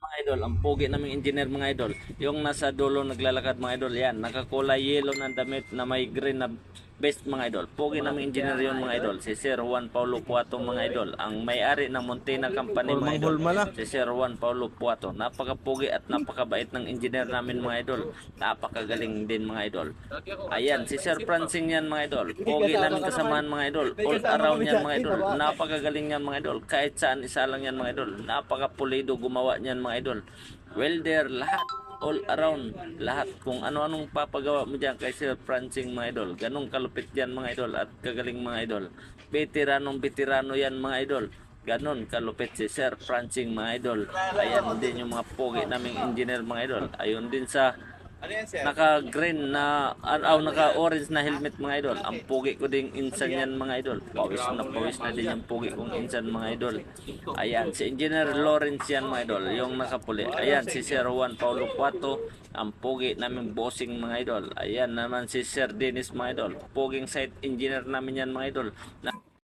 mga idol, ang pogi naming engineer mga idol. Yung nasa dulo naglalakad mga idol, yan, nakakulay yellow na damit na may green na best mga idol. Pogi naming engineer yun mga idol. Si Sir Juan Paulo Puato mga idol. Ang may-ari ng Montena Company mga idol. Si Sir Juan Paulo Puato. Napakapugi at napakabait ng engineer namin mga idol. Napakagaling din mga idol. Ayan, si Sir Francing yan mga idol. Pogi namin kasamahan mga idol. All around yan mga idol. Napakagaling yan mga idol. Kahit saan isa lang yan mga idol. Napakapulido gumawa niyan mga idol. Welder, lahat all around lahat. Kung ano-anong papagawa mo diyan kay Sir Francing mga idol ganong kalupit yan mga idol at kagaling mga idol. Veteranong veterano yan mga idol. Ganon kalupit si Sir Francing mga idol. Ayan din yung mga pogi naming engineer mga idol. Ayun din sa naka green na aw naka orange na helmet mga idol. Ang pogi ko ding insan yan mga idol. Pawis na pawis na din yung pogi kong insan mga idol. Ayan si engineer Lawrence yan mga idol. Yung nakapuli. Ayan si Sir Juan Paulo Cuato ang pogi namin bossing mga idol. Ayan naman si Sir Dennis mga idol. Poging site engineer namin yan mga idol